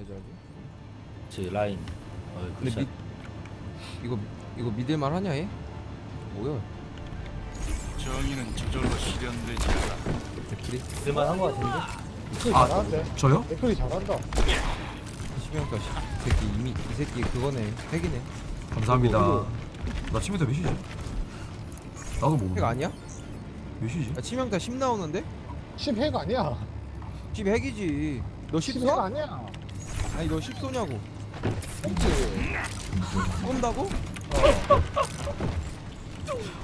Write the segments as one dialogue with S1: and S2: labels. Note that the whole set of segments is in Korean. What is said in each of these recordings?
S1: 해줘야지.
S2: 제 라인. 어,
S1: 근데 미, 이거 이거 믿을만 하냐 얘? 뭐야?
S3: 정의는 저절로 실현되지 않아.
S1: 댓글이
S2: 들만 한거 같은데.
S4: 아,
S5: 잘하는데?
S4: 저요?
S5: 댓글이 잘한다.
S1: 심형가 씨. 이 새끼 이미 이 새끼 그거네 핵이네.
S4: 감사합니다.
S1: 이거,
S4: 나 치명타 몇이지? 나도 모르.
S1: 핵 아니야?
S4: 몇이지?
S1: 야, 치명타 10 나오는데?
S5: 10핵 아니야.
S1: 10 핵이지. 너 10
S5: 10핵
S1: 써?
S5: 아니야.
S1: 아니 너10 쏘냐고.
S5: 그치?
S1: 쏜다고?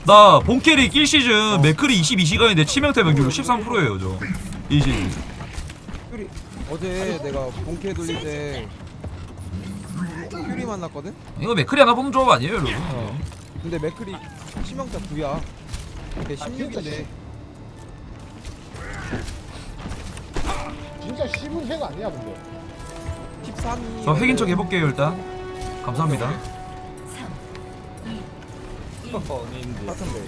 S4: 나 본캐리 낄 시즌 맥클이 22시간인데 치명타 명률 13%예요 저. 이 시즌.
S1: 큐리 어제 내가 본캐 돌릴 때 큐리 만났거든?
S4: 이거 맥클이 하나 보는 조합 아니에요 여러분?
S1: 어. 근데 맥클이 치명타 9야. 걔
S5: 아, 진짜
S1: 16인데
S5: 진짜 10은 핵 아니야, 근데.
S1: 13이
S4: 저 핵인 척 해볼게요 일단. 감사합니다.
S2: 형님들.
S1: 같은데.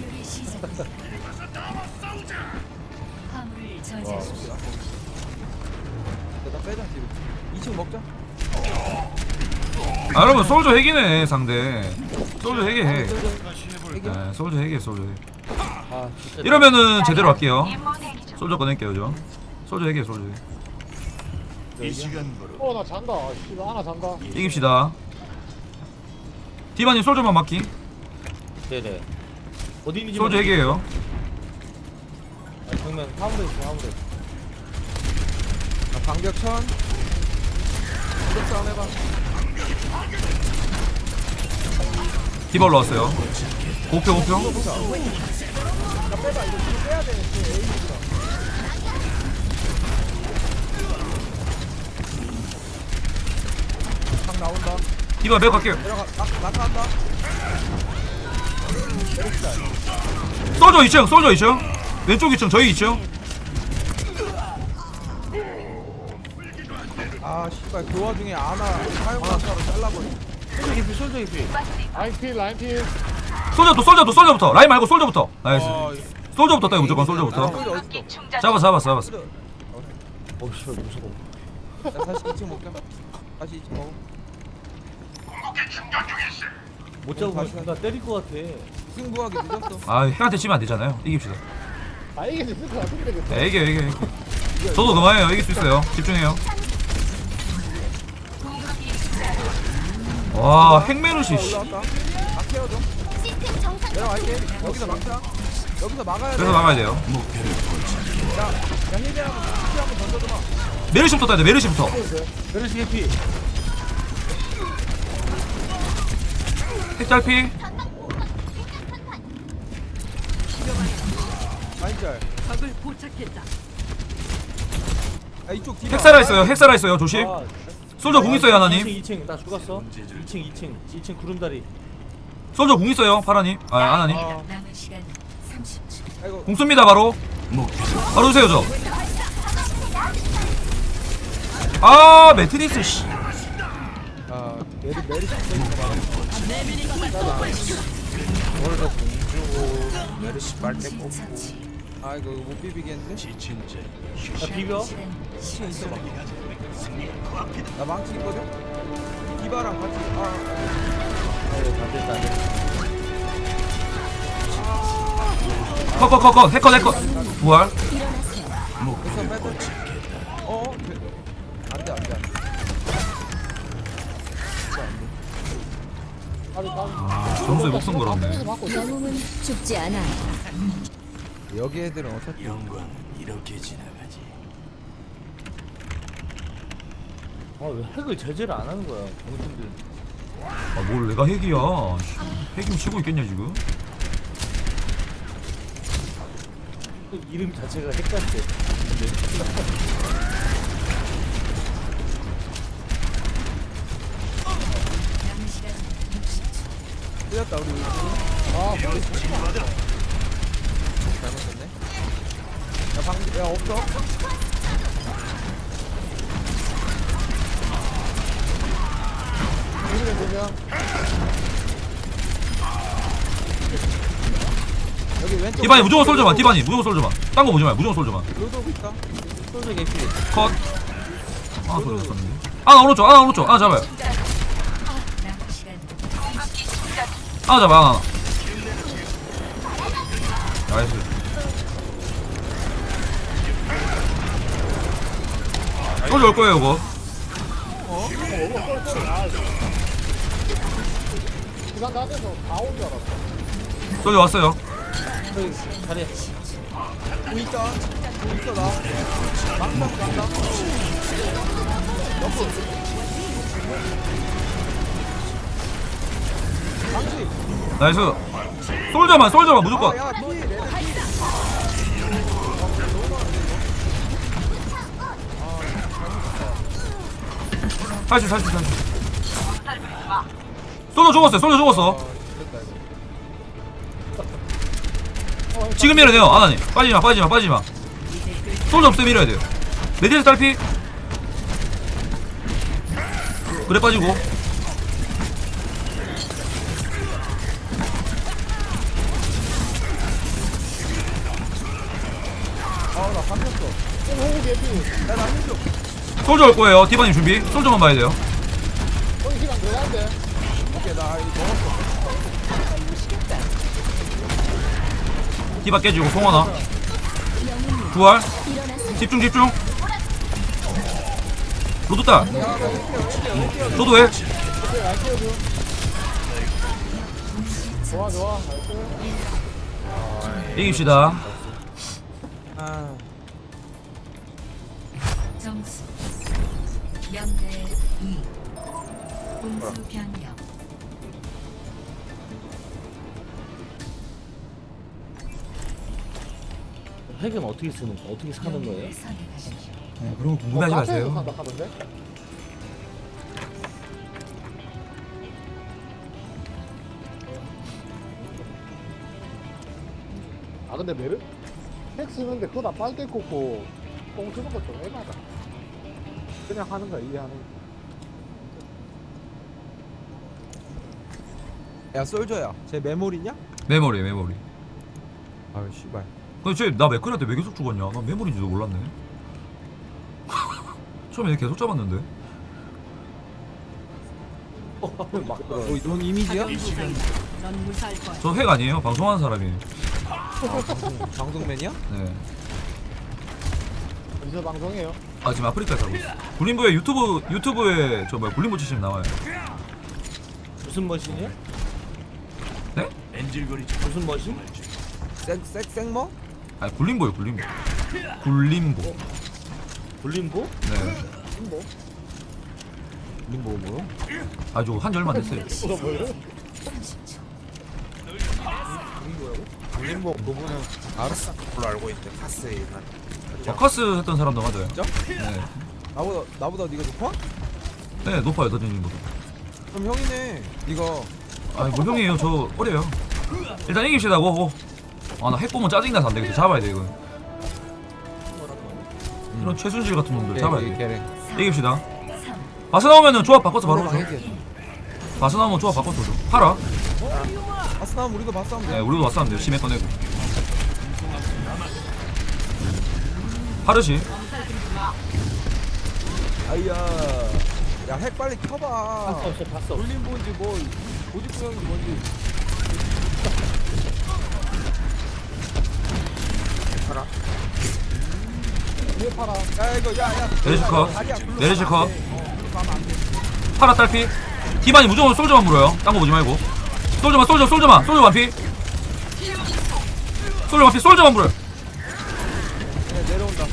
S6: 화물을 저지하십시오.
S1: 일단 빼자 뒤로. 2층 먹자.
S4: 아 여러분 솔저 핵이네 상대. 솔저 핵이 핵. 네, 솔저 핵이에요 솔저 핵.
S2: 아.
S4: 이러면은 제대로 할게요. 솔저 꺼낼게요 저. 솔저 핵이에요 솔저 핵.
S3: 이 시간부로
S5: 어, 나 잔다. 씨발, 하나 잔다.
S4: 이깁시다. 디바님 솔저만 맞기.
S2: 네네. 어디 있는지.
S4: 솔저 핵이에요.
S2: 아, 정면 화물에 있어 화물에.
S1: 나 방벽 천. 방벽 싸움 해봐.
S4: 디바 올라왔어요. 고표 고표.
S1: 나 나온다.
S4: 디바 매고 갈게요.
S1: 내려가. 나 나타한다.
S4: 솔저 2층 솔저 2층. 왼쪽 2층 저희 2층.
S1: 아 씨발 그 와중에 아나 사용하사로 잘라버려.
S2: 솔저 깊이 솔저 깊이.
S5: 라인필, 라인필.
S4: 솔저도 솔저도 솔저부터. 라인 말고 솔저부터. 나이스.
S1: 아,
S4: 솔저부터 따요 무조건
S1: 아,
S4: 솔저부터.
S1: 소리 어딨어?
S4: 잡았어 잡았어 잡았어.
S2: 어, 씨발 무서워.
S1: 야, 다시 2층 먹자. 다시 2층 먹어.
S2: 못 잡고
S1: 다시
S2: 나 때릴 것 같아.
S1: 승부하기 늦었어.
S4: 아 핵한테 치면 안 되잖아요. 이깁시다.
S5: 아, 이게 있을 것 같은데.
S4: 네, 이겨 이겨 이겨. 저도 그만해요. 이길 수 있어요. 집중해요. 와 핵메르시 씨.
S1: 올라왔다. 아 케어줘. 내려갈게. 여기서 막자. 여기서 막아야 돼.
S4: 그래서 막아야 돼요.
S1: 야, 야 힐베 한번 힐 한번 던져줘봐.
S4: 메르시부터 따야 돼. 메르시부터.
S2: 메르시 깊이.
S1: 라인짤. 야 이쪽 뒤.
S4: 핵 살아 있어요. 핵 살아 있어요. 조심.
S2: 아,
S4: 솔저 궁 있어요 하나님.
S2: 2층 2층 나 죽었어. 2층 2층 2층 구름다리.
S4: 솔저 궁 있어요. 파라님. 아 하나님.
S1: 아,
S6: 남은 시간 30초.
S1: 아이고.
S4: 궁 씁니다 바로. 바로 주세요 저. 아 매트리스 씨.
S1: 아 메리 메리. 오늘도 공주고 메르시 빨대 뽑고. 아 이거 못 비비겠는데?
S2: 나 비벼.
S1: 시간 있어봐. 나 망치 있거든. 디바랑 같이. 아.
S2: 아이고 반대다.
S4: 컷컷컷컷 해컷 해컷. 부활.
S1: 그래서. 어?
S4: 점수에 목숨 걸었네.
S6: 영웅은 죽지 않아요.
S1: 여기 애들은 어차피
S3: 영광 이렇게 지나가지.
S2: 아왜 핵을 제재를 안 하는 거야? 정신들.
S4: 아 뭘 내가 핵이야. 씨. 핵이면 치고 있겠냐 지금.
S2: 그 이름 자체가 핵 같아.
S6: 남은
S1: 틀렸다 우리.
S5: 아, 머리
S1: 잘못했네. 야 방, 야 없어?
S5: 조심해, 보면.
S1: 여기 왼쪽.
S4: 디바니 무조건 솔저만. 디바니 무조건 솔저만. 딴거 보지 마. 무조건 솔저만.
S1: 로드 있다.
S2: 솔저 깊이.
S4: 컷. 아 솔저 썼는데. 하나 오른쪽 하나 오른쪽 하나 잡아요 잡아 하나 하나 나이스. 솔져 올 거예요 이거. 솔져 왔어요.
S2: 저기
S1: 나 간다
S4: 나이스. 솔져만 솔져만 무조건.
S1: 피 레드
S4: 살수 살수 살수 솔져 죽었어요 솔져 죽었어. 지금 밀어야 돼요 아나님. 빠지마 빠지마 빠지마. 솔져 없으면 밀어야 돼요. 레디에서 딸피. 그래 빠지고
S1: 감겼어
S5: 호구 개피.
S1: 야나 힘줘
S4: 솔져 올 거예요 디바님 준비 솔져만 봐야 돼요
S5: 시간 더 해야 돼.
S1: 오케이 나 이거 먹었어
S4: 디바 깨지고 송하나 부활 집중 집중 로드 딸 저도 해
S5: 오케이, 날 끼워줘. 좋아, 좋아. 나이스.
S4: 이깁시다
S1: 아
S6: 변경.
S2: 핵은 어떻게 쓰는 어떻게 사는 거예요?
S6: 영웅을 선택하십시오.
S4: 네, 그런 거 궁금해하지
S5: 카페에서
S4: 마세요.
S5: 산다 하던데? 아 근데 메르 핵 쓰는데 그거 다 빨대 꽂고 뽕 쓰는 거좀 애마다. 그냥 하는 거야 이해하는 거
S1: 야 솔저야 쟤 메모리냐?
S4: 메모리 메모리
S1: 아유 씨발
S4: 근데 쟤나 맥클한테 왜 계속 죽었냐 난 메모리인지도 몰랐네 처음에 계속 잡았는데
S2: 막
S1: 어, 넌 이미지야?
S4: 저 핵 아니에요 방송하는 사람이
S1: 방송맨이야?
S4: 네.
S5: 어디서 방송해요?
S4: 아 지금 아프리카에 살고 있어 굴림보에 유튜브 유튜브에 저 뭐야 굴림보 치시면 나와요
S2: 무슨 머신이요?
S3: 엔질거리지
S2: 무슨 머신?
S1: 쌩쌩 쌩머?
S4: 아니 굴림보요 굴림보 굴림보
S2: 볼림보?
S4: 네
S5: 뭐?
S1: 림보 뭐요?
S4: 아주 한지 얼마 안 됐어요
S5: 그거 뭐예요?
S6: 30초
S1: 림보 그분은 아르스 걸로 알고 있는데 카스에
S4: 버커스 했던 사람도 맞아요
S1: 진짜?
S4: 네,
S1: 나보다 나보다 네가 높아?
S4: 네 높아요 더진님보다
S1: 그럼 형이네 이거
S4: 아니 뭐 형이에요 저 어려요 일단 이깁시다 고고 아나 핵 보면 짜증나서 안 되겠어. 잡아야 돼 이거 이런 최순실 같은 놈들 잡아야 돼. 이깁시다.
S6: 3
S4: 바스 나오면은 조합 바꿔서 바로 오죠. 바스 나오면 조합 바꿔서 오죠. 팔아.
S1: 바스나면 우리도 바스하면
S4: 네
S1: 돼
S4: 우리도 왔었는데 심해 꺼내고. 파르시.
S1: 아이야. 야 핵 빨리 켜봐.
S2: 봤어 없어 봤어 없어.
S1: 돌림보인지 뭐 고집구형인지 뭔지
S5: 뒤에 팔아
S1: 야 이거 야야
S4: 내리실 컷. 내리실 컷. 파라 딸피. 디바니 무조건 솔저만 물어요. 딴 거 보지 말고. 솔저만 솔저 솔저만. 솔저 완피. 솔저 완피 솔저만 물어요.
S1: 그냥 내려온다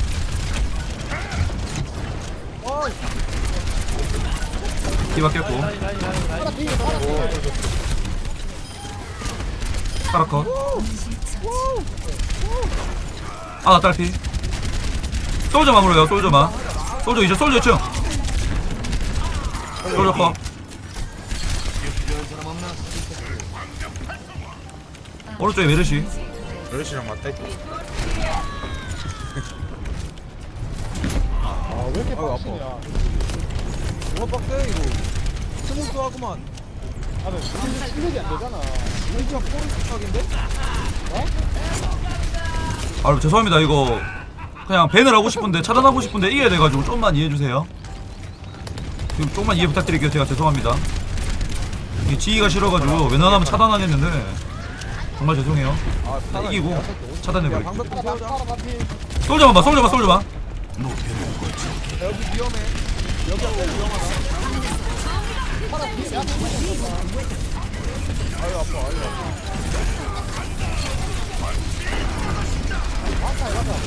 S1: 어
S4: 디바 깼고.
S5: 뒤에 팔아
S4: 파라 컷 아나 딸피. 솔저만 물어요 솔저만 솔저 이제 솔저 2층. 솔저 컷. 오른쪽에 메르시.
S1: 메르시랑 맞다 했고
S5: 아왜 이렇게
S1: 아이고,
S5: 빡치냐.
S1: 뭐가 빡세 이거. 스무스 하구만.
S5: 아 근데 실력이 안 되잖아.
S1: 이거 포르스각인데?
S4: 아 죄송합니다. 이거 그냥 밴을 하고 싶은데 차단하고 싶은데 이겨야 돼가지고 좀만 이해해주세요. 지금 조금만 이해 부탁드릴게요. 제가 죄송합니다. 이 지휘가 싫어가지고 웬만하면 차단하겠는데. 정말 죄송해요. 이기고
S1: 야
S4: 차단해버리고
S1: 방벽 좀 세우자
S5: 파라 반피
S4: 솔저만 봐 솔저만 솔저만
S3: 목표를 포착해.
S1: 야, 여기 위험해 여기 한번 위험하다 아유 아파 아유 아파
S5: 가자 가자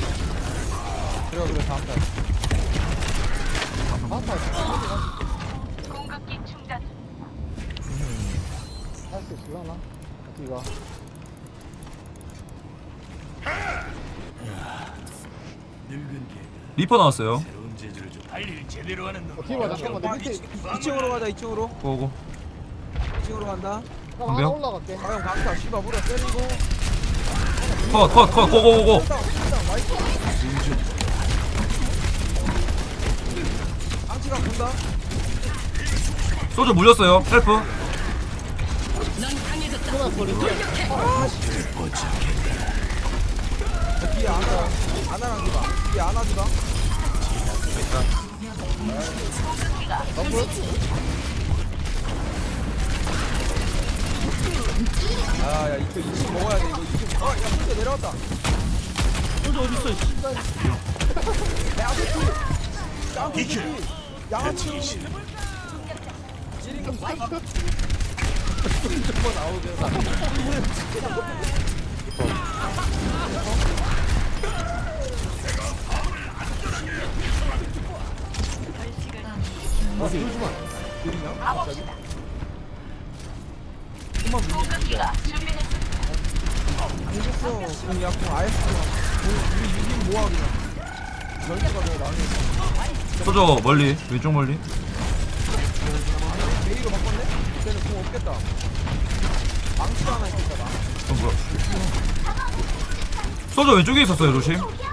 S1: 그래 그래 다음 달
S5: 가자 할수 있을라나? 이거
S3: 늙은 개.
S4: 리퍼 나왔어요
S3: 새로운 재주를 좀 할일 제대로 하는 놈.
S5: 어, 디바 잠깐만 내
S1: 아,
S5: 밑에
S1: 2층으로 가자 2층으로
S4: 고고
S1: 2층으로 간다
S5: 하나
S4: 방벽?
S5: 올라갈게
S1: 과연 강타 씨발 물어 때리고
S4: 컷컷컷 고고고고 솔저 물렸어요 헬프.
S1: 뒤에 아나 디 아야 이거 2층 먹어야 돼. 이거 2층 어야 혼자 내려왔다.
S2: 솔저 어딨어 씨.
S1: 야 아저씨. 짱구 양아치 찌리금 정말 나오게 어디 느리냐? 갑자기? 알겠어 그럼 쓰지 마 우리 6인 모아 그냥 10개가 더 나으니까
S4: 솔저 멀리 왼쪽 멀리
S1: 메이로 바꿨네? 쟤는 공 없겠다 망치도 하나 있겠다
S4: 망어 뭐야 솔저 왼쪽에 있었어요 조심
S1: 야야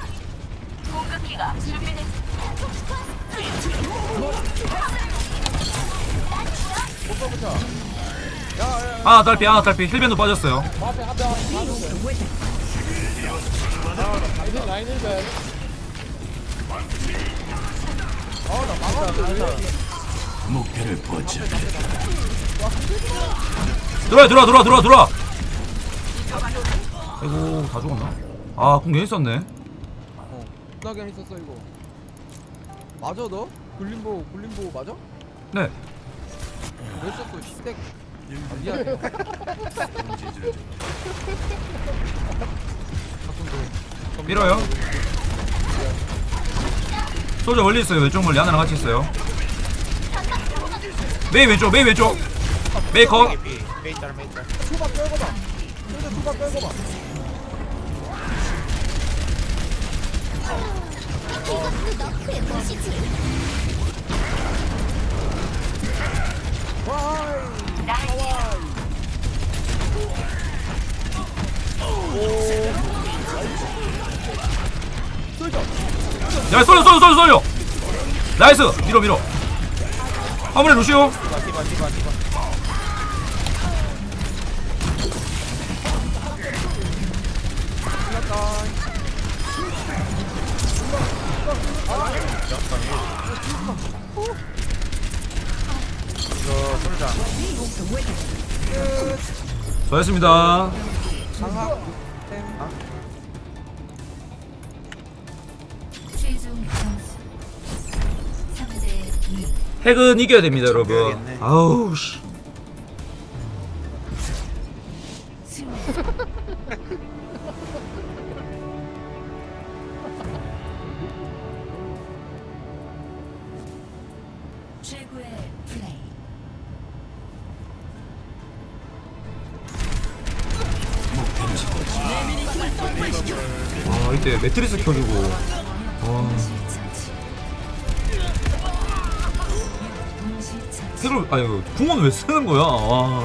S4: 하나 딸피 하나 딸피 힐밴도 빠졌어요
S5: 앞에 한명 라인 라인 일배
S1: 아나 망하는데
S3: 목표를 포착해.
S4: 들어와 들어와 들어와 들어와 들어와 아이고 다 죽었나? 아궁 괜있었네
S1: 어 나게 있었어 이거 맞아 너? 굴림보 굴림보 맞아?
S4: 네
S1: 왜 썼어 시댁 아 미안해
S3: 좀.
S4: 밀어요? 솔저 멀리 있어요. 왼쪽 멀리. 하나랑 같이 있어요. 메이 왼쪽 메이 왼쪽. 메이 컷 야 쏠려 쏠려 쏠려 쏠려 나이스. 밀어 밀어. 화물에 루시오.
S1: 장학
S4: 핵은 이겨야 됩니다 여러분. 아우 씨.
S6: 승리 최고의 플레이.
S4: 와 이때 매트리스 켜주고. 와 아니 궁은 왜 쓰는 거야? 와